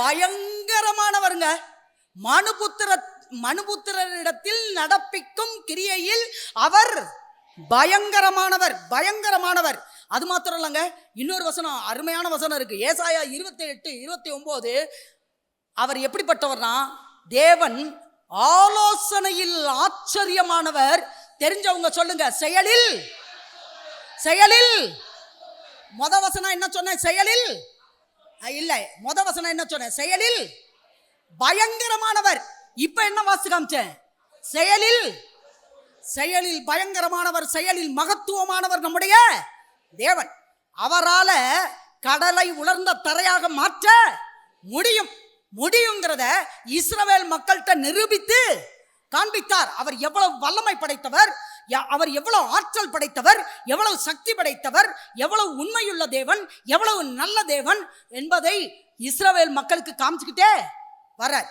பயங்கரமானவருங்க. மனுபுத்திர மனுபுத்திரரிடத்தில் நடப்பிக்கும் கிரியையில் அவர் பயங்கரமானவர் பயங்கரமானவர். அது மாத்திரம் இல்லைங்க இன்னொரு வசனம் அருமையான வசனம் இருக்கு. ஏசாயா இருபத்தி எட்டு இருபத்தி ஒன்பது அவர் எப்படிப்பட்டவர்னா தேவன் ஆலோசனையில் ஆச்சரியமானவர். தெரிஞ்சவங்க சொல்லுங்க செயலில். செயலில். மொத வசனம் என்ன சொன்னேன்? செயலில். இல்லை. முத வசனம் என்ன சொன்னேன்? செயலில் பயங்கரமானவர். இப்ப என்ன வாசி காமிச்சேன்? செயலில் செயலில் பயங்கரமானவர் செயலில் மகத்துவமானவர் நம்முடைய தேவன். அவரால கடலை உலர்ந்த தரையாக மாற்ற முடியும். முடியுங்கிறத இஸ்ரவேல் மக்கள்கிட்ட நிரூபித்து காண்பித்தார். அவர் எவ்வளவு வல்லமை படைத்தவர்? அவர் எவ்வளவு ஆற்றல் படைத்தவர் எவ்வளவு சக்தி படைத்தவர் எவ்வளவு உண்மையுள்ள தேவன் எவ்வளவு நல்ல தேவன் என்பதை இஸ்ரவேல் மக்களுக்கு காமிச்சுக்கிட்டே வர்றார்.